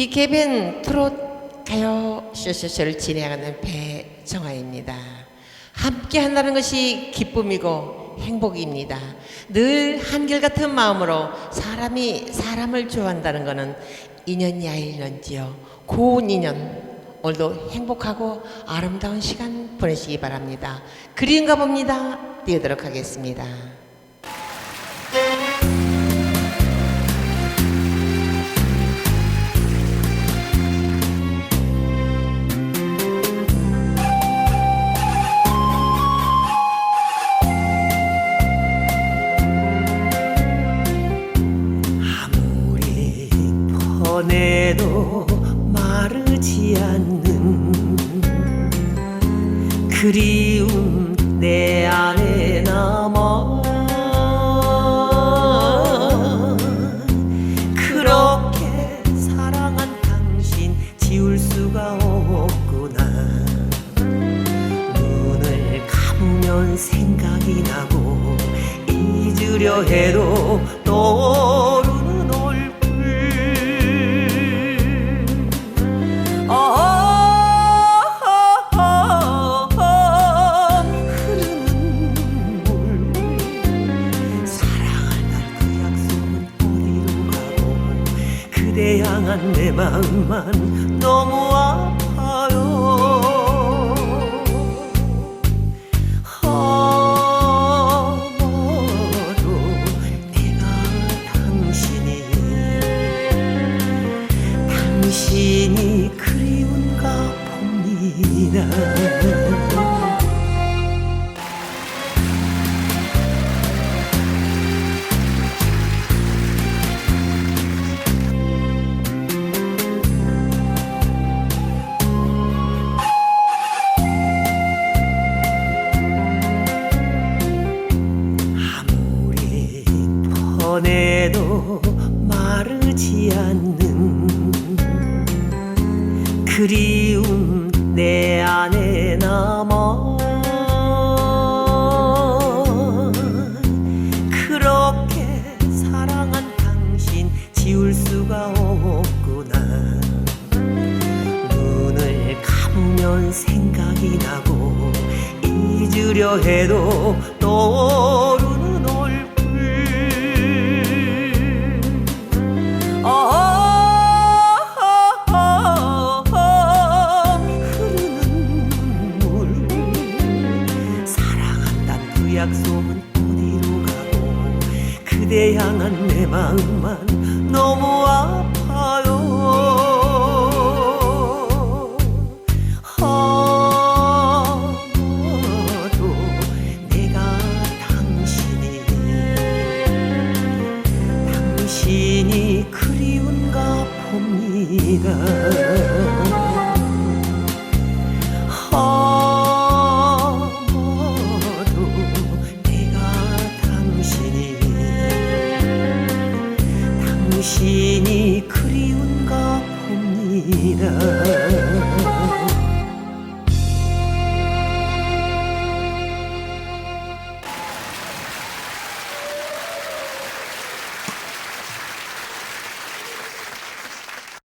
디케벤 트롯 가요 쇼쇼쇼를 진행하는 배정아입니다. 함께 한다는 것이 기쁨이고 행복입니다. 늘 한결같은 마음으로 사람이 사람을 좋아한다는 것은 인연이야 일런지요. 고운 인연. 오늘도 행복하고 아름다운 시간 보내시기 바랍니다. 그리운가 봅니다. 띄우도록 하겠습니다. 퍼내도 마르지 않는 그리움 내 안에 남아 그렇게 사랑한 당신 지울 수가 없구나. 눈을 감으면 생각이 나고 잊으려 해도 떠 향한 내 마음만 너무 아파요. 아마도 내가 당신이 당신이 그리운가 봅니다 퍼내도 마르지 않는 그리움 내 안에 남아 그렇게 사랑한 당신 지울 수가 없구나. 눈을 감으면 생각이 나고 잊으려 해도 떠 약속은 어디로 가고 그대 향한 내 마음만 너무 아파요. 아마도 내가 당신이 당신이 그리운가 봅니다 Yeah.